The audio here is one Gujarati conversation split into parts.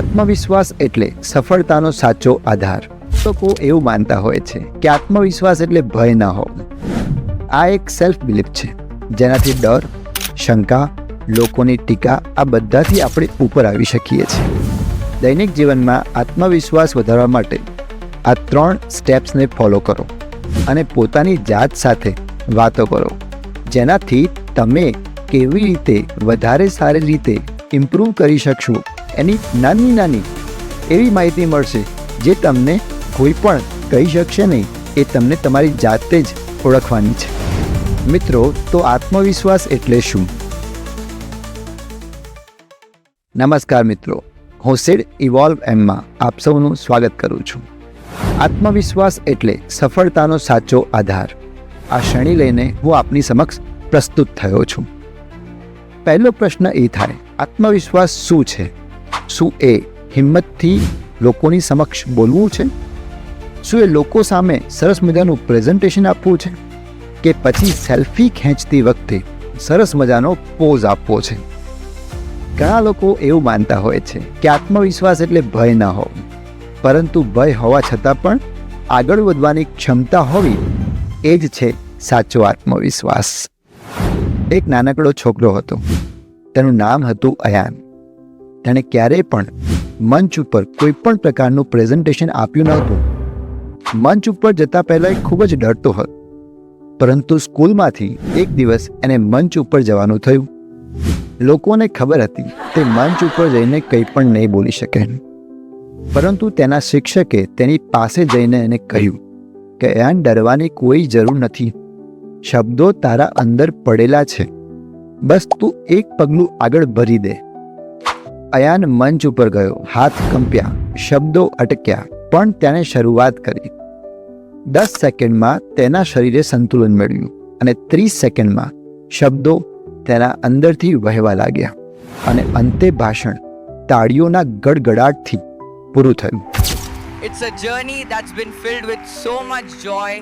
આત્મવિશ્વાસ એટલે સફળતાનો સાચો આધાર. લોકો એવું માનતા હોય છે કે આત્મવિશ્વાસ એટલે ભય ન હોવો. આ એક સેલ્ફ બિલીફ છે. જેનાથી ડર, શંકા, લોકોની ટીકા આ બધાથી આપણે ઉપર આવી શકીએ છીએ. દૈનિક જીવનમાં આત્મવિશ્વાસ વધારવા માટે આ ત્રણ સ્ટેપ્સને ફોલો કરો અને પોતાની જાત સાથે વાતો કરો. જેનાથી તમે કેવી રીતે વધારે સારી રીતે ઇમ્પ્રૂવ કરી શકશો એની નાની નાની એવી માહિતી મળશે જે તમને કોઈ પણ કહી શકશે નહીં. એ તમને તમારી જાતે જ ઓળખવાની છે. મિત્રો, તો આત્મવિશ્વાસ એટલે શું? નમસ્કાર મિત્રો, હું સિડ ઇવોલ્વ એમમાં આપ સૌનું સ્વાગત કરું છું. આત્મવિશ્વાસ એટલે સફળતાનો સાચો આધાર. આ શ્રેણી લઈને હું આપની સમક્ષ પ્રસ્તુત થયો છું. પહેલો પ્રશ્ન એ થાય, આત્મવિશ્વાસ શું છે? શું એ હિંમતથી લોકોની સમક્ષ બોલવું છે? શું એ લોકો સામે સરસ મજાનું પ્રેઝન્ટેશન આપવું છે? કે પછી સેલ્ફી ખેંચતી વખતે સરસ મજાનો પોઝ આપવો છે? ઘણા લોકો એવું માનતા હોય છે કે આત્મવિશ્વાસ એટલે ભય ન હોવો. પરંતુ ભય હોવા છતાં પણ આગળ વધવાની ક્ષમતા હોવી એ જ છે સાચો આત્મવિશ્વાસ. એક નાનકડો છોકરો હતો. તેનું નામ હતું અયાન. તેણે ક્યારેય પણ મંચ ઉપર કોઈ પણ પ્રકારનું પ્રેઝન્ટેશન આપ્યું નહોતું. મંચ ઉપર જતા પહેલા એ ખૂબ જ ડરતો હતો. પરંતુ સ્કૂલમાંથી એક દિવસ એને મંચ ઉપર જવાનું થયું. લોકોને ખબર હતી તે મંચ ઉપર જઈને કંઈ પણ નહીં બોલી શકે. પરંતુ તેના શિક્ષકે તેની પાસે જઈને એને કહ્યું કે, એન, ડરવાની કોઈ જરૂર નથી. શબ્દો તારા અંદર પડેલા છે. બસ તું એક પગલું આગળ ભરી દે. અયાન મંચ ઉપર ગયો, હાથ કંપ્યા, શબ્દો અટક્યા, પણ તેણે શરૂઆત કરી દસ સેકન્ડમાં તેના શરીરે સંતુલન મેળવ્યું અને ત્રીસ સેકન્ડમાં શબ્દો તેના અંદરથી વહેવા લાગ્યા અને અંતે ભાષણ તાળીઓના ગડગડાટથી પૂરું થયું It's a journey that's been filled with so much joy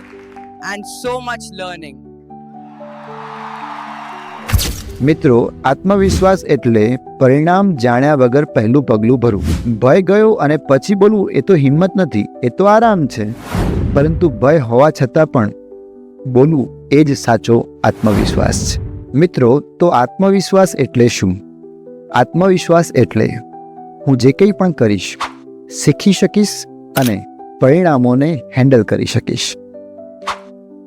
and so much learning. મિત્રો, આત્મવિશ્વાસ એટલે પરિણામ જાણ્યા વગર પહેલું પગલું ભરવું. ભય ગયો અને પછી બોલવું એ તો હિંમત નથી, એ તો આરામ છે. પરંતુ ભય હોવા છતાં પણ બોલવું એ જ સાચો આત્મવિશ્વાસ છે. મિત્રો, તો આત્મવિશ્વાસ એટલે શું? આત્મવિશ્વાસ એટલે હું જે કંઈ પણ કરીશ, શીખી શકીશ અને પરિણામોને હેન્ડલ કરી શકીશ.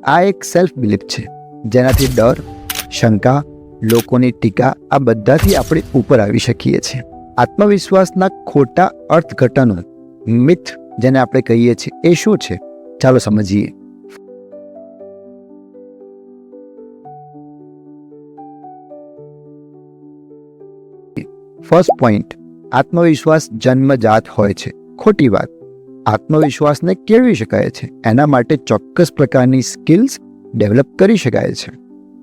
આ એક સેલ્ફ બિલીફ છે, જેનાથી ડર, શંકા લોકોની ટીકા આ બધાથી આપણે ઉપર આવી શકીએ છીએ. આત્મવિશ્વાસના ખોટા અર્થઘટનો, મિથ જેને આપણે કહીએ છીએ, એ શું છે? ચાલો સમજીએ. ફર્સ્ટ પોઈન્ટ આત્મવિશ્વાસ જન્મજાત હોય છે. ખોટી વાત. આત્મવિશ્વાસને કેળવી શકાય છે. એના માટે ચોક્કસ પ્રકારની સ્કિલ્સ ડેવલપ કરી શકાય છે.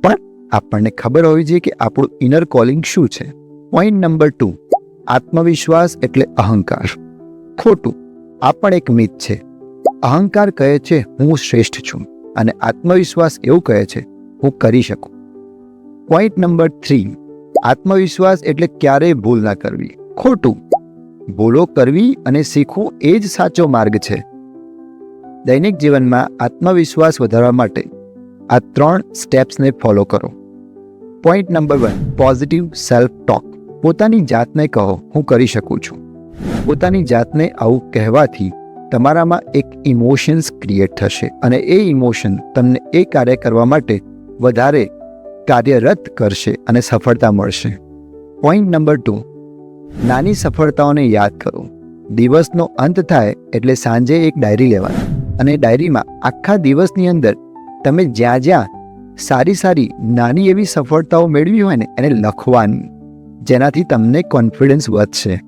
પણ આપણને ખબર હોવી જોઈએ કે આપણું ઇનર કોલિંગ શું છે. પોઈન્ટ નંબર ટુ આત્મવિશ્વાસ એટલે અહંકાર. ખોટું, આ પણ એક મિત છે. અહંકાર કહે છે, હું શ્રેષ્ઠ છું અને આત્મવિશ્વાસ એવું કહે છે, હું કરી શકું. પોઈન્ટ નંબર થ્રી આત્મવિશ્વાસ એટલે ક્યારેય ભૂલ ના કરવી. ખોટું, ભૂલો કરવી અને શીખવું એ જ સાચો માર્ગ છે. દૈનિક જીવનમાં આત્મવિશ્વાસ વધારવા માટે આ ત્રણ સ્ટેપ્સને ફોલો કરો. Point number one positive self talk પોતાની જાતને કહો, હું કરી શકું છું. પોતાની જાતને આવું કહેવાથી તમારામાં એક ઇમોશન્સ ક્રિએટ થશે અને એ ઇમોશન તમને એ કાર્ય કરવા માટે વધારે કાર્યરત કરશે અને સફળતા મળશે. પોઈન્ટ નંબર ટુ નાની સફળતાઓને યાદ કરો. દિવસનો અંત થાય એટલે સાંજે એક ડાયરી લેવાની અને ડાયરીમાં આખા દિવસની અંદર તમે જ્યાં જ્યાં સારી સારી નાની એવી સફળતાઓ મેળવી હોય ને, એને લખવાની, જેનાથી તમને કોન્ફિડન્સ વધશે.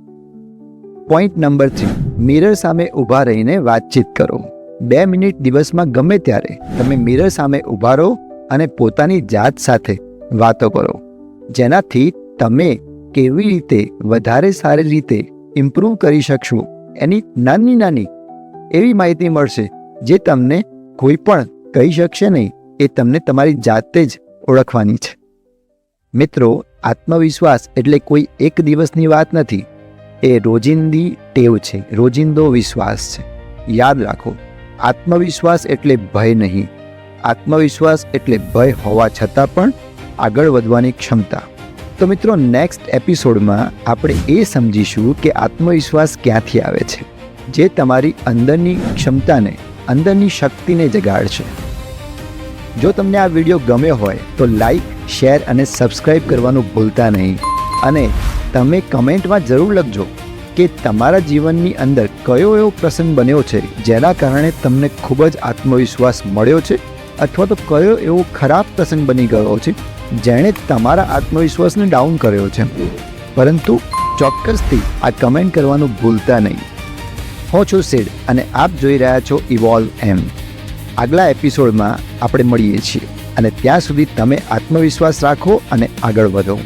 પોઈન્ટ નંબર થ્રી મિરર સામે ઊભા રહીને વાતચીત કરો. બે મિનિટ દિવસમાં ગમે ત્યારે તમે મિરર સામે ઊભા રહો અને પોતાની જાત સાથે વાતો કરો, જેનાથી તમે કેવી રીતે વધારે સારી રીતે ઇમ્પ્રૂવ કરી શકશો, એની નાની નાની એવી માહિતી મળશે, જે તમને કોઈ પણ કહી શકશે નહીં. એ તમને તમારી જાતે જ ઓળખવાની છે. મિત્રો, આત્મવિશ્વાસ એટલે કોઈ એક દિવસની વાત નથી. એ રોજિંદી ટેવ છે. રોજિંદો વિશ્વાસ છે. યાદ રાખો, આત્મવિશ્વાસ એટલે ભય નહીં. આત્મવિશ્વાસ એટલે ભય હોવા છતાં પણ આગળ વધવાની ક્ષમતા. તો મિત્રો નેક્સ્ટ એપિસોડમાં આપણે એ સમજીશું કે આત્મવિશ્વાસ ક્યાંથી આવે છે. જે તમારી અંદરની ક્ષમતાને, અંદરની શક્તિને જગાડશે. જો તમને આ વીડિયો ગમ્યો હોય તો લાઈક શેર અને સબસ્ક્રાઈબ કરવાનું ભૂલતા નહીં. અને તમે કમેન્ટમાં જરૂર લખજો કે તમારા જીવનની અંદર કયો એવો પ્રસંગ બન્યો છે જેના કારણે તમને ખૂબ જ આત્મવિશ્વાસ મળ્યો છે અથવા તો કયો એવો ખરાબ પ્રસંગ બની ગયો છે જેણે તમારા આત્મવિશ્વાસને ડાઉન કર્યો છે. પરંતુ ચોક્કસથી આ કમેન્ટ કરવાનું ભૂલતા નહીં. હું છું સિડ અને આપ જોઈ રહ્યા છો ઇવોલ્વ એમ આગલા એપિસોડમાં આપણે મળીએ છીએ. અને ત્યાં સુધી તમે આત્મવિશ્વાસ રાખો અને આગળ વધો.